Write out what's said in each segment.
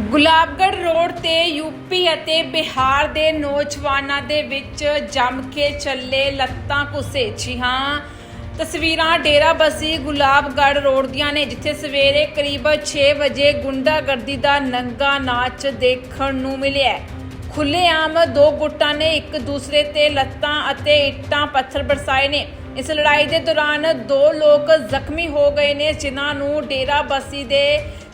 ਗੁਲਾਬਗੜ੍ਹ road ਤੇ UP ਅਤੇ ਬਿਹਾਰ ਦੇ ਨੌਜਵਾਨਾਂ ਦੇ ਵਿੱਚ ਜੰਮ ਕੇ ਚੱਲੇ ਲੱਤਾਂ ਘੁਸੇ ਜੀ ਹਾਂ, ਤਸਵੀਰਾਂ ਡੇਰਾ ਬਸੀ ਗੁਲਾਬਗੜ੍ਹ ਰੋਡ ਦੀਆਂ ਨੇ, ਜਿੱਥੇ ਸਵੇਰੇ ਕਰੀਬ 6 ਵਜੇ ਗੁੰਡਾਗਰਦੀ ਦਾ ਨੰਗਾ ਨਾਚ ਦੇਖਣ ਨੂੰ ਮਿਲਿਆ ਹੈ। ਖੁੱਲ੍ਹੇਆਮ ਦੋ ਗੁੱਟਾਂ ਨੇ ਇੱਕ ਦੂਸਰੇ ਤੇ ਲੱਤਾਂ ਅਤੇ ਇੱਟਾਂ ਪੱਥਰ ਬਰਸਾਏ ਨੇ ਇਸ ਲੜਾਈ ਦੇ ਦੌਰਾਨ ਦੋ ਲੋਕ ਜ਼ਖਮੀ ਹੋ ਗਏ ਨੇ, ਜਿਨ੍ਹਾਂ ਨੂੰ ਡੇਰਾ ਬਸੀ ਦੇ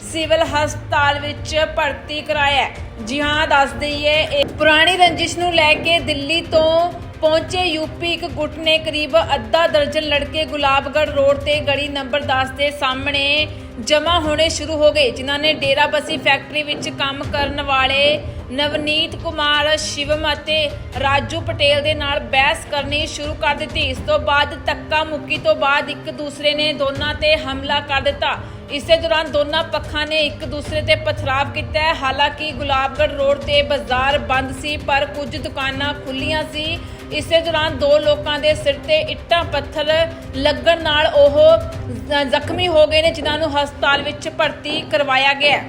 ਸਿਵਲ ਹਸਪਤਾਲ ਵਿੱਚ ਭਰਤੀ ਕਰਾਇਆ ਜੀ ਹਾਂ, ਦੱਸ ਦਈਏ, ਇਹ ਪੁਰਾਣੀ ਰੰਜਿਸ਼ ਨੂੰ ਲੈ ਕੇ ਦਿੱਲੀ ਤੋਂ ਪਹੁੰਚੇ ਯੂਪੀ ਇੱਕ ਗੁੱਟ ਨੇ ਕਰੀਬ ਅੱਧਾ ਦਰਜਨ ਲੜਕੇ ਗੁਲਾਬਗੜ੍ਹ ਰੋਡ ਤੇ ਗਲੀ ਨੰਬਰ 10 ਦੇ ਸਾਹਮਣੇ ਜਮ੍ਹਾਂ ਹੋਣੇ ਸ਼ੁਰੂ ਹੋ ਗਏ, ਜਿਨ੍ਹਾਂ ਨੇ ਡੇਰਾਬਸੀ ਫੈਕਟਰੀ ਵਿੱਚ ਕੰਮ ਕਰਨ ਵਾਲੇ ਨਵਨੀਤ ਕੁਮਾਰ, ਸ਼ਿਵਮ ਅਤੇ ਰਾਜੂ ਪਟੇਲ ਦੇ ਨਾਲ ਬਹਿਸ ਕਰਨੀ ਸ਼ੁਰੂ ਕਰ ਦਿੱਤੀ। ਇਸ ਤੋਂ ਬਾਅਦ ਧੱਕਾ ਮੁੱਕੀ ਤੋਂ ਬਾਅਦ ਇੱਕ ਦੂਸਰੇ ਨੇ ਦੋਨਾਂ ਤੇ ਹਮਲਾ ਕਰ ਦਿੱਤਾ। ਇਸੇ ਦੌਰਾਨ ਦੋਨਾਂ ਪੱਖਾਂ ਨੇ ਇੱਕ ਦੂਸਰੇ ਤੇ ਪਥਰਾਵ ਕੀਤਾ ਹੈ। ਹਾਲਾਂਕਿ ਗੁਲਾਬਗੜ੍ਹ ਰੋਡ ਤੇ ਬਾਜ਼ਾਰ ਬੰਦ ਸੀ, ਪਰ ਕੁਝ ਦੁਕਾਨਾਂ ਖੁੱਲੀਆਂ ਸੀ। ਇਸੇ ਦੌਰਾਨ ਦੋ ਲੋਕਾਂ ਦੇ ਸਿਰ ਤੇ ਇੱਟਾਂ ਪੱਥਰ ਲੱਗਣ ਨਾਲ ਉਹ ਜ਼ਖਮੀ ਹੋ ਗਏ ਨੇ, ਜਿਨ੍ਹਾਂ ਨੂੰ ਹਸਪਤਾਲ ਵਿੱਚ ਭਰਤੀ ਕਰਵਾਇਆ ਗਿਆ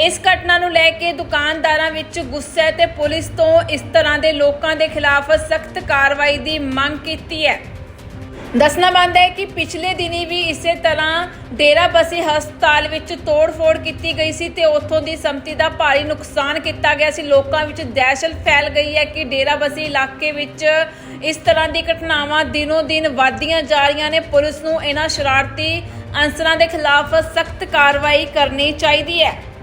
ਇਸ ਘਟਨਾ ਨੂੰ ਲੈ ਕੇ ਦੁਕਾਨਦਾਰਾਂ ਵਿੱਚ ਗੁੱਸਾ ਹੈ ਤੇ ਪੁਲਿਸ ਤੋਂ ਇਸ ਤਰ੍ਹਾਂ ਦੇ ਲੋਕਾਂ ਦੇ ਖਿਲਾਫ ਸਖਤ ਕਾਰਵਾਈ ਦੀ ਮੰਗ ਕੀਤੀ ਹੈ। ਦੱਸਣਾ ਬੰਦ ਹੈ ਕਿ ਪਿਛਲੇ ਦਿਨੀ ਵੀ ਇਸੇ ਤਰ੍ਹਾਂ ਡੇਰਾਬਸੀ ਹਸਪਤਾਲ ਵਿੱਚ ਤੋੜ-ਫੋੜ ਕੀਤੀ ਗਈ ਸੀ ਤੇ ਉੱਥੋਂ ਦੀ ਸੰਪਤੀ ਦਾ ਭਾਰੀ ਨੁਕਸਾਨ ਕੀਤਾ ਗਿਆ ਸੀ। ਲੋਕਾਂ ਵਿੱਚ ਦਹਿਸ਼ਤ ਫੈਲ ਗਈ ਹੈ ਕਿ ਡੇਰਾਬਸੀ ਇਲਾਕੇ ਵਿੱਚ ਇਸ ਤਰ੍ਹਾਂ ਦੀ ਘਟਨਾਵਾਂ ਦਿਨੋ-ਦਿਨ ਵਧਦੀਆਂ ਜਾ ਰਹੀਆਂ ਨੇ। ਪੁਲਿਸ ਨੂੰ ਇਹਨਾਂ ਸ਼ਰਾਰਤੀ ਅਨਸਰਾਂ ਦੇ ਖਿਲਾਫ ਸਖਤ ਕਾਰਵਾਈ ਕਰਨੀ ਚਾਹੀਦੀ ਹੈ।